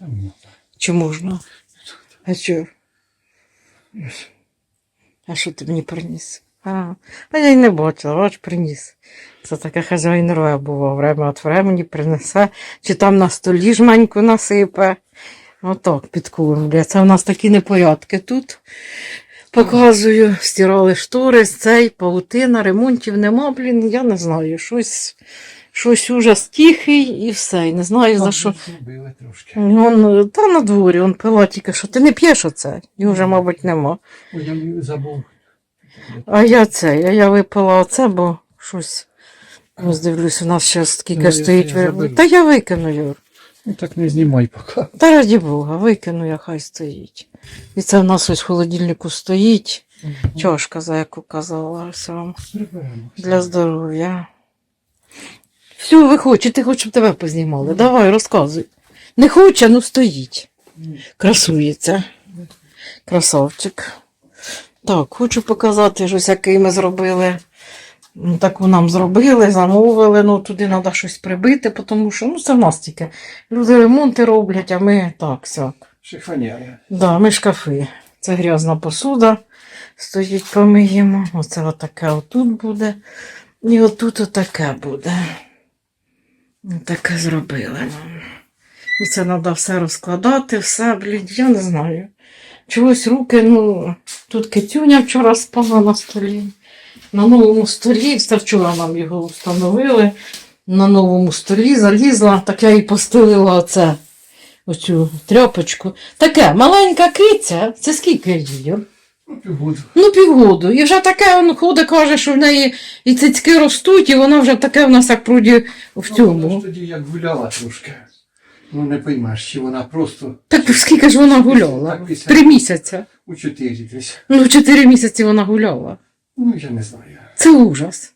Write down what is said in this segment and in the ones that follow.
Не Чи можна? А що? А що ти мені приніс? А, а я й не бачила, бач, приніс. Це така хазяйнова була, время від времени принесе, чи там на столі жменьку насипе. Отак підкормлює. Це в нас такі непорядки тут. Показую, стирали штори, цей, паутина, ремонтів нема, блін, я не знаю, щось, щось ужас тихий і все. І не знаю за що. Трошки. Он, та на дворі, он пила тільки що. Ти не п'єш оце? Його вже, мабуть, нема. Ой, я забув. А я це, а я випила оце, бо щось. Ось дивлюсь, у нас ще скільки Ну, я- стоїть. я виробник. заберу. Та я викину, Юр. Ну так не знімай поки. Та раді Бога, викину я, хай стоїть. І це в нас ось в холодильнику стоїть. Чашка, за яку казала ось вам. Приберемо. Для здоров'я. Все, виходь, ти хочеш, щоб тебе познімали? Давай, розказуй. Не хоче, ну стоїть. Красується. Красавчик. Так, хочу показати, ось який ми зробили. Ну, Таку нам зробили, замовили, ну туди треба щось прибити, тому що ну, це в нас тільки. Люди ремонти роблять, а ми так, сяк. Шифонєри. Да, ми шкафи. Це грязна посуда. Стоїть, помиємо. Оце отаке отут буде. І отут отаке буде. Таке зробили. І це треба все розкладати, все, блін, я не знаю. Чогось руки, ну, тут китюня вчора спала на столі. На новому столі, це вчора нам його встановили. На новому столі залізла, так я і постелила оце оцю тряпочку. Таке, маленька киця, це скільки її? Ну, півгоду. Ну, півгоду. І вже таке він ходить, каже, що в неї і цицьки ростуть, і вона вже таке в нас як пруді в цьому. Ну, вона ж тоді як гуляла трошки. Ну не поймеш, чи вона просто Так скільки ж вона гуляла? Три місяці. у чотири десь. Ну, чотири місяці вона гуляла. Ну, я не знаю. Це ужас.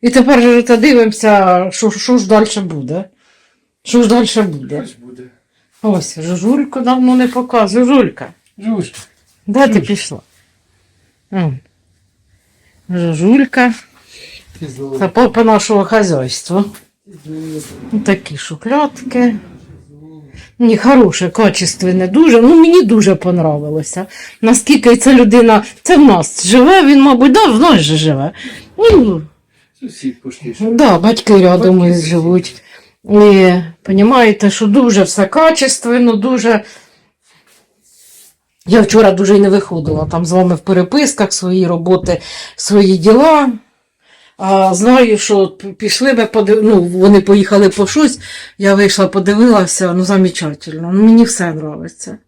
І тепер же та дивимося, що, що ж далі буде. Що ж далі буде? Щось буде. Ось, Жужульку давно не показує. Жужулька. Жуж. Де ти пішла? Жужулька. Це по, по нашого хазяйства. Такі шуклятки. Ні, хороше, качественне, дуже. Ну, мені дуже понравилося. Наскільки ця людина, це в нас живе, він, мабуть, да, в нас же живе. Ну, Сусід да, батьки рядом із живуть. І розумієте, що дуже все качественно, дуже. Я вчора дуже й не виходила там з вами в переписках свої роботи, свої діла. А знаю, що пішли ми подив... ну, вони поїхали по щось, я вийшла, подивилася, ну замечательно. Ну, мені все подобається.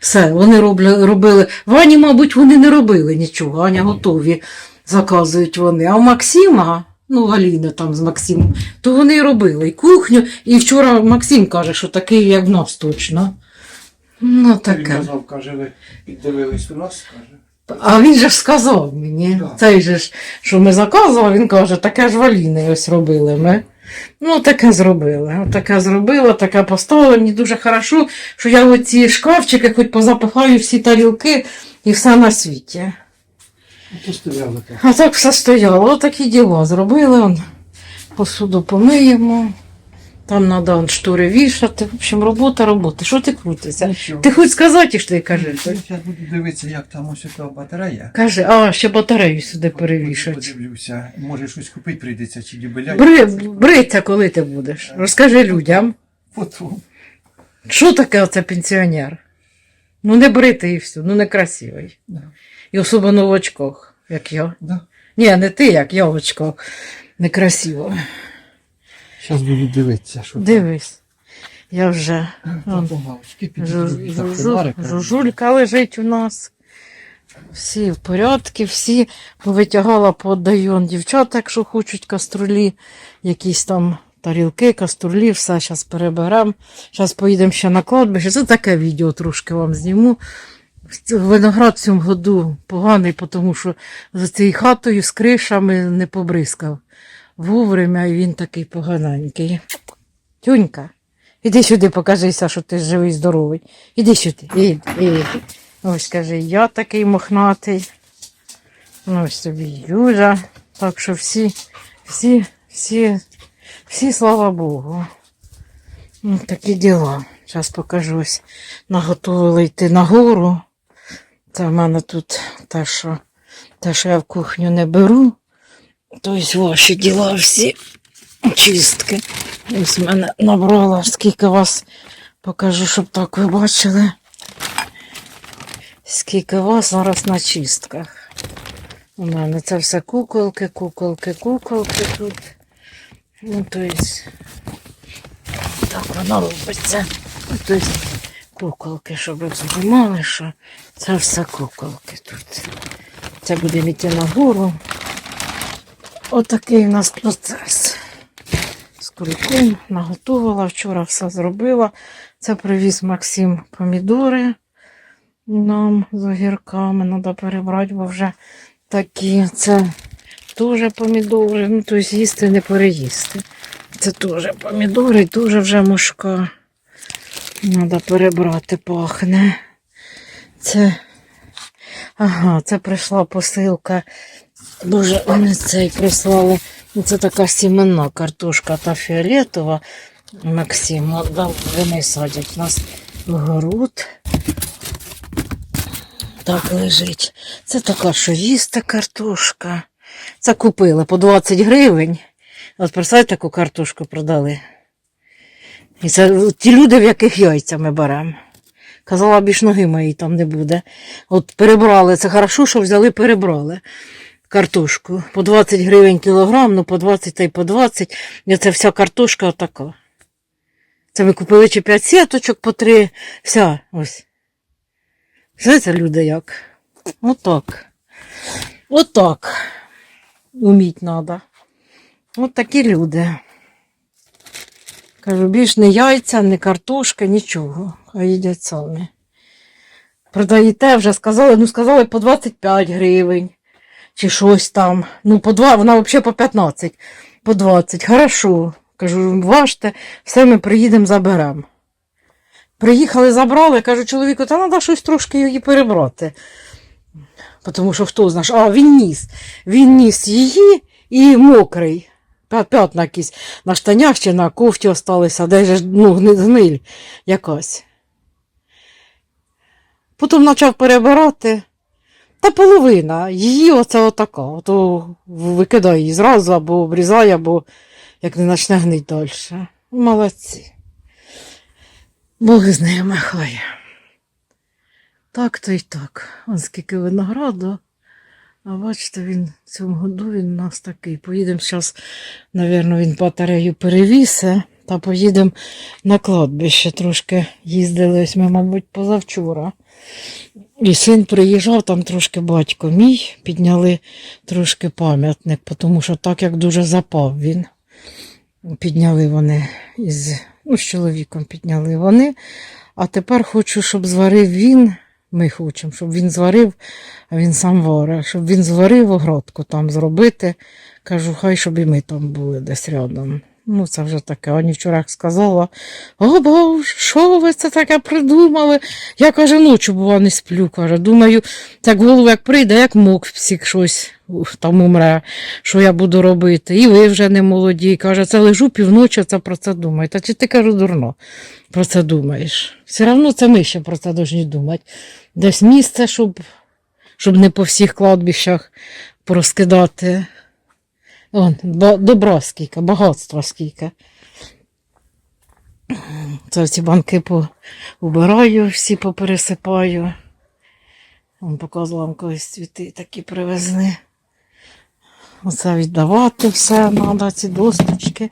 Все, вони робили, робили. Вані, мабуть, вони не робили нічого, Аня готові заказують вони. А у Максима, ну, Галіна там з Максимом, то вони робили і кухню. І вчора Максим каже, що такий, як в нас точно. Ну, Він таке. казав, каже, ви піддивились у нас, каже. А він же ж сказав мені, Да. цей же ж, що ми заказували, він каже, таке ж валіни ось робили ми. Ну, таке зробили. Таке зробила, таке поставила. Мені дуже хорошо, що я оці шкафчики хоч позапихаю всі тарілки і все на світі. Ну, то стояли так. А так все стояло, отакі діла зробили. Он. Посуду помиємо. Там треба штори вішати. В общем, робота, робота. Що ти крутишся? Нічого. Ти хоч сказати, що ти кажеш? Я зараз буду дивитися, як там ось ця батарея. Кажи, а ще батарею сюди перевішать. Подивлюся, може щось купити прийдеться, чи дюбеля. Бри, бриться, коли ти будеш. Розкажи людям, Потім. що таке оце пенсіонер? Ну не бритий і все, ну не красивий. Да. І особливо в очках, як я. Да. Ні, не ти, як я в очках. Некрасиво. Зараз буду дивитися, що. Дивись. Я вже. Там жу- жу- Жужулька лежить у нас. Всі в порядку, всі повитягала, поодаю он якщо хочуть каструлі, якісь там тарілки, каструлі, все зараз переберемо. Зараз поїдемо ще на кладбище. Це таке відео трошки вам зніму. Виноград в цьому году поганий, тому що за цією хатою з кришами не побризкав. Вовремя і він такий поганенький. Тюнька, іди сюди, покажися, що ти живий, здоровий. Іди сюди. Іди, іди. Ось каже, я такий мохнатий. Ну, Ось тобі Юля. Так що всі, всі, всі, всі, слава Богу. Ну, такі діла. Зараз покажу ось. Наготовили йти нагору. Це в мене тут те, що, те, що я в кухню не беру. Тобто ваші діла всі чистки. Ось в мене набрала, скільки вас покажу, щоб так ви бачили. Скільки вас зараз на чистках. У мене це все куколки, куколки, куколки тут. Ну, то есть, так воно робиться. То есть, куколки, щоб ви що це все куколки тут. Це буде йти нагору. Отакий у нас процес. З кульком наготувала, вчора все зробила. Це привіз Максим помідори нам з огірками. Треба перебрати, бо вже такі. Це теж помідори. Ну, тобто їсти не переїсти. Це теж помідори, дуже вже мушка. Треба перебрати, пахне. Це. Ага, це прийшла посилка. Боже, вони цей прислали. Це така сіменна картошка та фіолетова. Максим вони садять у нас город. Так лежить. Це така, їсти картошка. Це купили по 20 гривень. От представте, таку картошку продали. І це ті люди, в яких яйця ми беремо. Казала, більш ноги моєї там не буде. От перебрали, це хорошо, що взяли, перебрали картошку. По 20 гривень кілограм, ну по 20 та й по 20. І це вся картошка отака. Це ми купили чи 5 сіточок по 3. Вся ось. Все це люди як? Отак. Отак. Уміть треба. От такі люди. Кажу, більш не яйця, не картошка, нічого. А їдять самі. Продаєте, вже сказали, ну сказали по 25 гривень. Чи щось там. Ну, по 2, вона взагалі по 15, по 20. Хорошо. Кажу, важте, все ми приїдемо, заберемо. Приїхали, забрали, кажу, чоловіку, та треба щось трошки її перебрати. Тому що хто знає, а він ніс. Він ніс її і мокрий. П'ятна якісь на штанях чи на кофті осталися, де ж ну, гниль якась. Потім почав перебирати. Та половина. Її оце отака. Ото викидає її зразу, або обрізає, або як не почне гнить далі. Молодці. Бог з ними хай. Так то й так. Он скільки винограду. А бачите, він в цьому году він у нас такий. Поїдемо зараз, мабуть, він батарею перевісе, та поїдемо на кладбище. Трошки їздили ось ми, мабуть, позавчора. І син приїжджав, там трошки батько мій, підняли трошки пам'ятник, тому що так як дуже запав він. Підняли вони із, ну, з чоловіком підняли вони. А тепер хочу, щоб зварив він. Ми хочемо, щоб він зварив, а він сам варить, щоб він зварив оградку там зробити. Кажу, хай щоб і ми там були десь рядом. Ну, це вже таке. Ані вчора сказала: О, Боже, що ви це таке придумали? Я каже, ночі бува не сплю. каже. Думаю, так голову як прийде, як мок всіх щось там умре, що я буду робити. І ви вже не молоді. Каже, це лежу півночі, це про це думаю. Та чи ти кажу, дурно про це думаєш? Все одно це ми ще про це повинні думати. Десь місце, щоб, щоб не по всіх кладбищах порозкидати. Вон, добра скільки, багатства скільки. Це ці банки убираю, всі попересипаю. Вон показувала вам колись цвіти такі привезли. Оце віддавати все треба, ці досточки.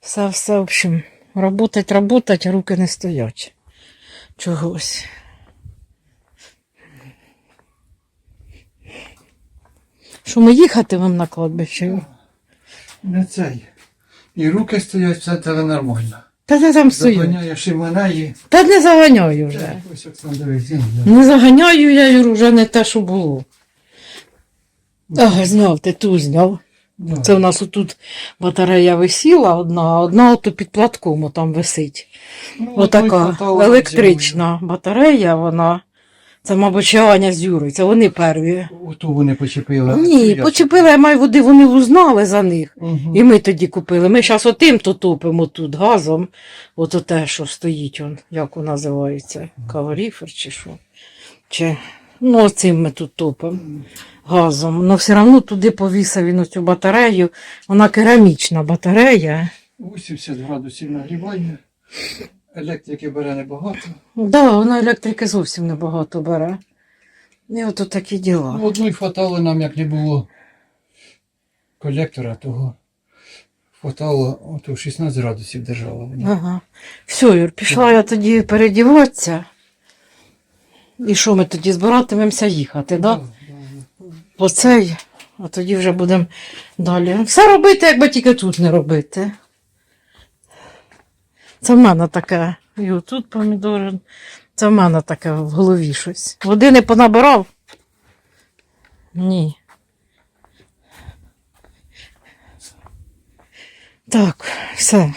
Все, все, в общем, работать, работать, а руки не стоять. Чогось. Що ми їхатимемо на кладбище? Не цей. І руки стоять, все це нормально. Та де там стою? Заганяєш і мене і. Та не заганяю вже. Ось Не заганяю я Юру, вже не те, що було. Ага, зняв, ти ту зняв. да. Це у нас отут батарея висіла одна, а одна ото під платком там висить. Ну, Отака електрична батарея, вона. Це, мабуть, ще Аня з Юрою, це вони перві. Оту вони почепили. Ні, Я- почепили, я маю води, вони узнали за них. Мгм. І ми тоді купили. Ми зараз отим то топимо тут газом. Ото те, що стоїть, он, як воно називається, калоріфер чи що. Чи, ну, цим ми тут топимо газом. Ну все одно туди повісив він оцю батарею. Вона керамічна батарея. 80 градусів нагрівання. Електрики бере небагато. Да, вона електрики зовсім небагато бере. І ото такі Ну, діла. одну й хватало нам, як не було колектора, того хватало, ото 16 градусів держала. вона. Ага. Все, Юр, пішла я тоді передіватися. І що ми тоді збиратимемося їхати, да? Да, да. по цей, а тоді вже будемо далі. Все робити, якби тільки тут не робити. Це в мене таке. І отут помідори. Це в мене таке в голові щось. Води не понабирав? Ні. Так, все.